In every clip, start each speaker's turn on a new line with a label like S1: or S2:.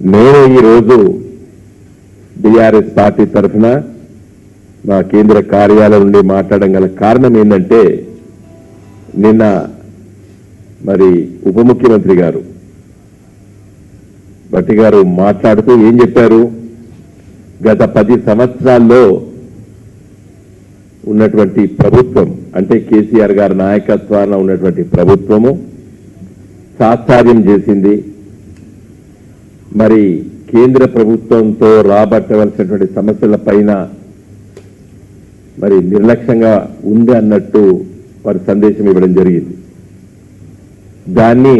S1: నేను ఈరోజు BRS party తరఫున మా కేంద్ర కార్యాలయం నుండి మాట్లాడడం గల కారణం ఏంటంటే నిన్న మరి ఉప ముఖ్యమంత్రి గారు భట్టి గారు మాట్లాడుతూ ఏం చెప్పారు? గత పది సంవత్సరాల్లో ఉన్నటువంటి ప్రభుత్వం అంటే కేసీఆర్ గారి నాయకత్వాన ఉన్నటువంటి ప్రభుత్వము సాత్సార్యం చేసింది. మరి కేంద్ర ప్రభుత్వంతో రాబట్టవలసినటువంటి సమస్యల పైన మరి నిర్లక్ష్యంగా ఉంది అన్నట్టు వారి సందేశం ఇవ్వడం జరిగింది. దాన్ని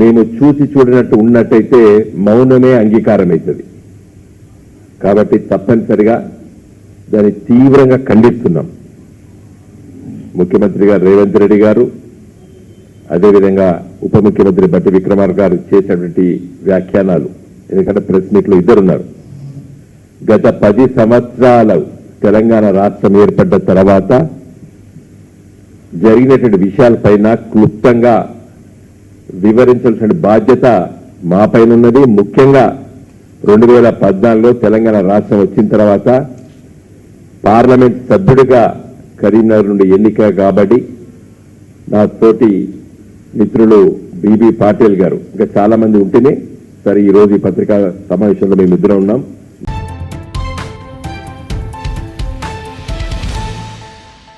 S1: మేము చూసి చూడనట్టు ఉన్నట్టయితే మౌనమే అంగీకారం అవుతుంది కాబట్టి తప్పనిసరిగా దాన్ని తీవ్రంగా ఖండిస్తున్నాం. ముఖ్యమంత్రి గారు రేవంత్ రెడ్డి గారు అదేవిధంగా ఉప ముఖ్యమంత్రి బట్టి విక్రమార్ గారు చేసినటువంటి వ్యాఖ్యానాలు. ఎందుకంటే ప్రెస్ మీట్లో ఇద్దరున్నారు. గత పది సంవత్సరాలు తెలంగాణ రాష్ట్రం ఏర్పడ్డ తర్వాత జరిగినటువంటి విషయాలపైన క్లుప్తంగా వివరించాల్సిన బాధ్యత మా పైన ఉన్నది. ముఖ్యంగా రెండు వేల పద్నాలుగులో తెలంగాణ రాష్ట్రం వచ్చిన తర్వాత పార్లమెంట్ సభ్యుడిగా కరీంనగర్ నుండి ఎన్నిక కాబట్టి నా తోటి మిత్రులు బీబీ పాటిల్ గారు. ఇంకా చాలా మంది ఉంటేనే సరే ఈ రోజు ఈ పత్రికా సమావేశంలో మేము ఇద్దరం ఉన్నాం.